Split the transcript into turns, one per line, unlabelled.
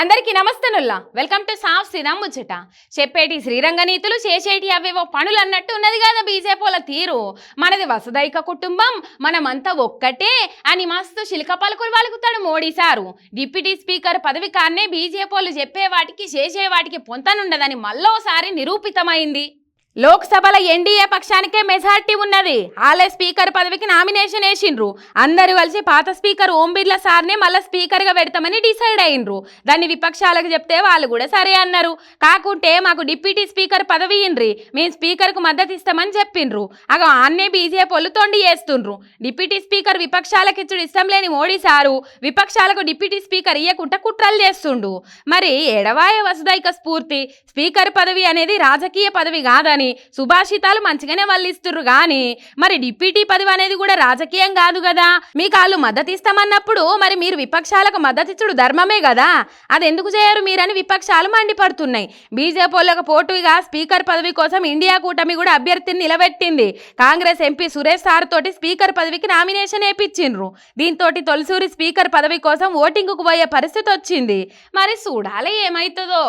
అందరికీ నమస్తనుల్లా welcome to సాఫ్ సిదా ముచ్చట. చెప్పేటి శ్రీరంగనీతులు చేసేటి అవేవో పనులు అన్నట్టు ఉన్నది కదా బీజేపీల తీరు. మనది వసదైక కుటుంబం మనమంతా ఒక్కటే అని మస్తు శిల్క పలుకులు పలుకుతాడు మోడీ సారు. డిప్యూటీ స్పీకర్ పదవి కాన్నే బీజేపీలు చెప్పే వాటికి చేసే వాటికి పొంతనుండదని మళ్ళోసారి నిరూపితమైంది. లోక్సభలో ఎన్డీఏ పక్షానికే మెజార్టీ ఉన్నది. ఆలే స్పీకర్ పదవికి నామినేషన్ వేసిండ్రు. అందరు కలిసి పాత స్పీకర్ ఓం బిర్లా సార్నే మళ్ళీ స్పీకర్గా పెడతామని డిసైడ్ అయిండ్రు. దాన్ని విపక్షాలకు చెప్తే వాళ్ళు కూడా సరే అన్నారు. కాకుంటే మాకు డిప్యూటీ స్పీకర్ పదవి ఇయ్యండ్రి మేము స్పీకర్కు మద్దతు ఇస్తామని చెప్పిండ్రు. అగో ఆన్నే బీజేపీ వాళ్ళు తొండి చేస్తుండ్రు. డిప్యూటీ స్పీకర్ విపక్షాలకు ఇచ్చుడు ఇష్టం లేని మోడీ సారు విపక్షాలకు డిప్యూటీ స్పీకర్ ఇయ్యకుండా కుట్రలు చేస్తుండు. మరి ఎడవాయ వసుదైక స్ఫూర్తి. స్పీకర్ పదవి అనేది రాజకీయ పదవి కాదని సుభాషితాలు మంచిగానే వల్లిస్తుర్రు కానీ మరి డిప్యూటీ పదవి అనేది కూడా రాజకీయం కాదు కదా. మీకు వాళ్ళు మద్దతు ఇస్తామన్నప్పుడు మరి మీరు విపక్షాలకు మద్దతు ఇచ్చుడు ధర్మమే కదా. అది ఎందుకు చేయరు మీరని విపక్షాలు మండిపడుతున్నాయి. బీజేపీ వాళ్ళకు పోటీగా స్పీకర్ పదవి కోసం ఇండియా కూటమి కూడా అభ్యర్థిని నిలబెట్టింది. కాంగ్రెస్ ఎంపీ సురేష్ సార్ తోటి స్పీకర్ పదవికి నామినేషన్ వేపించిండ్రు దీంతో తొలిసూరి స్పీకర్ పదవి కోసం ఓటింగ్కు పోయే పరిస్థితి వచ్చింది మరి చూడాలి ఏమవుతుందో